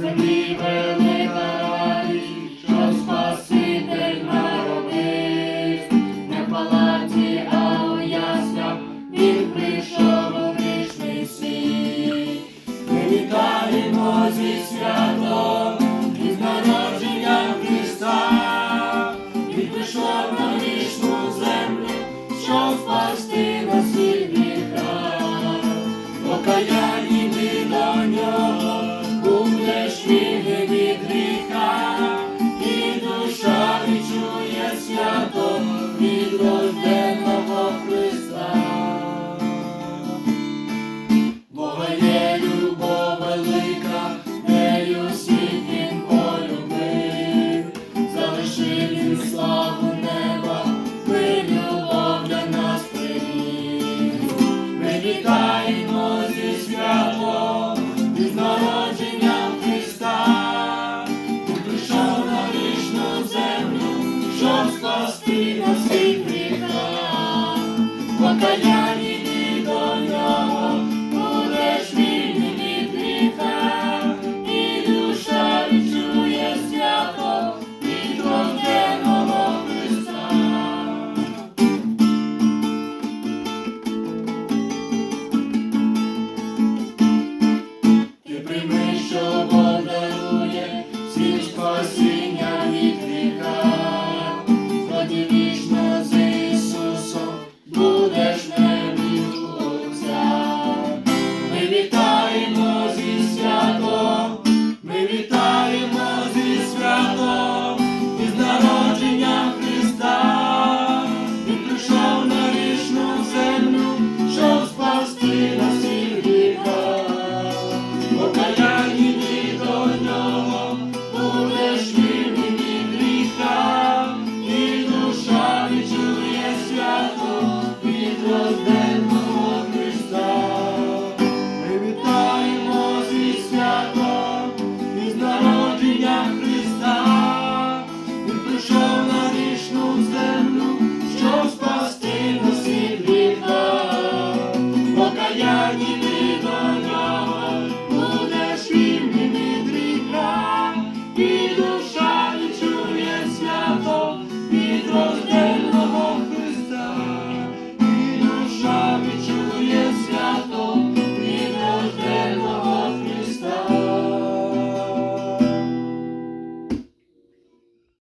землі велика радість, що Спаситель народив, не в палаті, а у яснях він прийшов у грішний світ. Ми вітаємо зі свята. ти на всіх гріхах покаяння. you show.